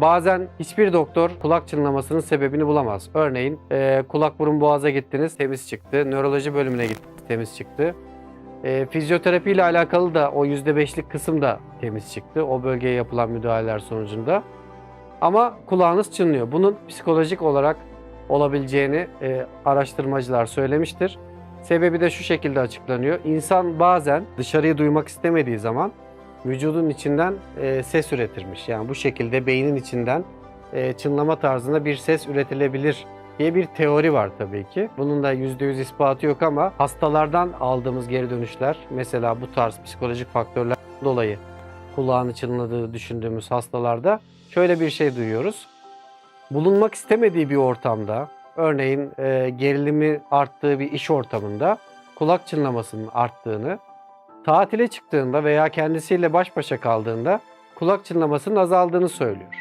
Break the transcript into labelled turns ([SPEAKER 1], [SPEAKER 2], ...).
[SPEAKER 1] Bazen hiçbir doktor kulak çınlamasının sebebini bulamaz. Örneğin e, kulak burun boğaza gittiniz temiz çıktı. Nöroloji bölümüne gittiniz temiz çıktı. E, fizyoterapi ile alakalı da o %5'lik kısım da temiz çıktı. O bölgeye yapılan müdahaleler sonucunda. Ama kulağınız çınlıyor. Bunun psikolojik olarak olabileceğini e, araştırmacılar söylemiştir. Sebebi de şu şekilde açıklanıyor. İnsan bazen dışarıyı duymak istemediği zaman vücudun içinden e, ses üretirmiş. Yani bu şekilde beynin içinden e, çınlama tarzında bir ses üretilebilir diye bir teori var tabii ki. Bunun da %100 ispatı yok ama hastalardan aldığımız geri dönüşler mesela bu tarz psikolojik faktörler dolayı kulağını çınladığı düşündüğümüz hastalarda şöyle bir şey duyuyoruz. Bulunmak istemediği bir ortamda, örneğin e, gerilimi arttığı bir iş ortamında kulak çınlamasının arttığını, tatile çıktığında veya kendisiyle baş başa kaldığında kulak çınlamasının azaldığını söylüyor.